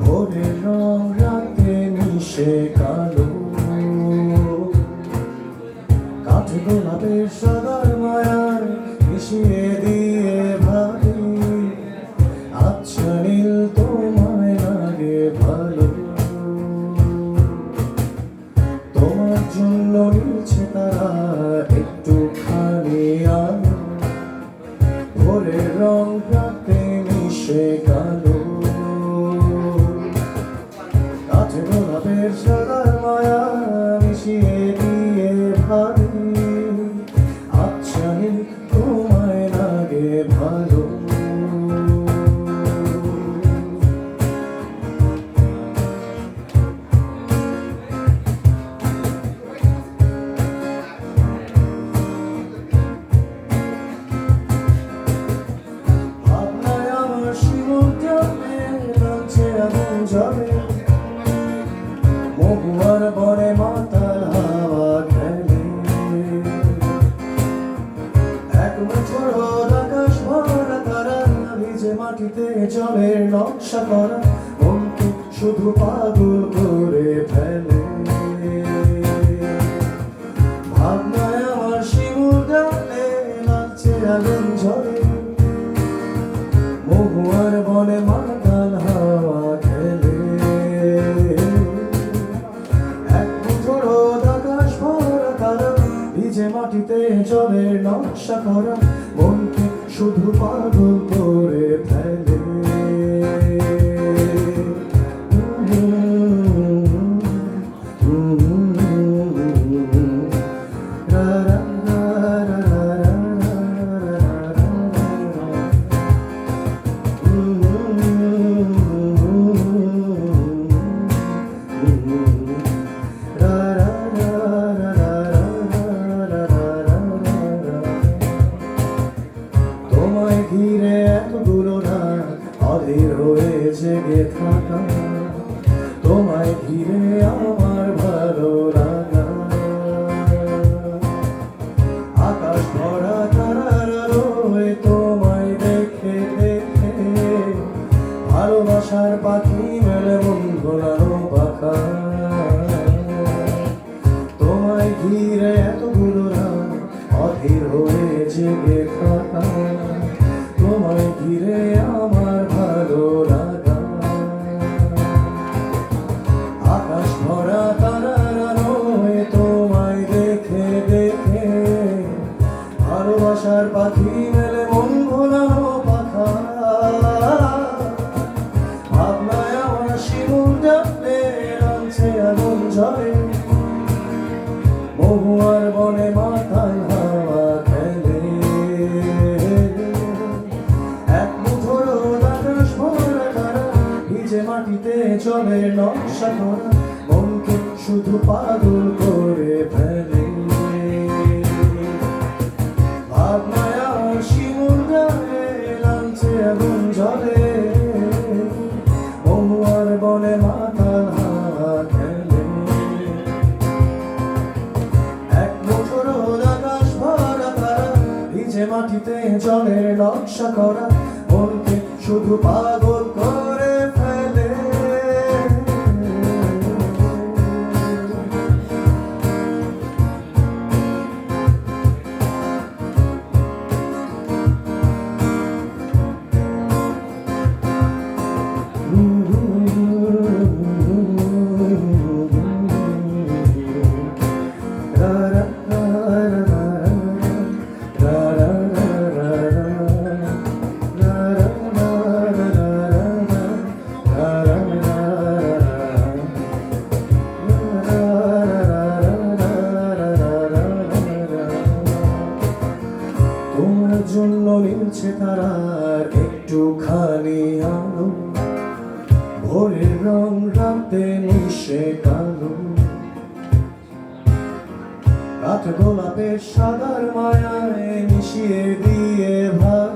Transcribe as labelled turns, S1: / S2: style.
S1: ভোরের রং রাতে মিশে কালো। কাঠ গোলাপের সদার মায়ার মিশিয়ে দিয়ে ভাবি আচ্ছা নীল তোমায় লাগে ভালো। তোমার জন্য নিচ্ছে তারা একটুখানি তোমায় লাগে ভালো। ভাবনায় মাটিতে জলের নকশা করা মনকে শুধু পাগল করে ফেলে। ভাবনায় আমার লাগছে আগুন ঝরে। মহুয়ার বনে মাতাল হাওয়া খেলে। এক মুঠোর আকাশ ভরা তারা, ভিজে মাটিতে জলের নকশা করা, মনকে শুধু পাগল করে ফেলে। তোমায় ঘিরে আমার ভালো লাগা। আকাশ ভরা তারার আলোয় তোমায় দেখে দেখে, ভালোবাসার পাখি মেলে মন ভোলানো পাখা। তোমায় ঘিরে ভালোবাসার পাখি মেলে মন ভোলানো পাখা। ভাবনায় আমার শিমুল ডাকলে নামছে আগুন ঝরে। মাথায় হাওয়া খেলে। এক মুঠোর আকাশ ভিজে মাটিতে জলের নকশা করা। মনকে শুধু পাগল করে ফেলে। জলের নকশা করা মনকে শুধু পাগল জন্য মিলছে তারার একটুখানি আলো। ভোরের রং রাতে মিশে কালো। রাত গোলাপের সাদার মায়ায় মিশিয়ে দিয়ে ভালো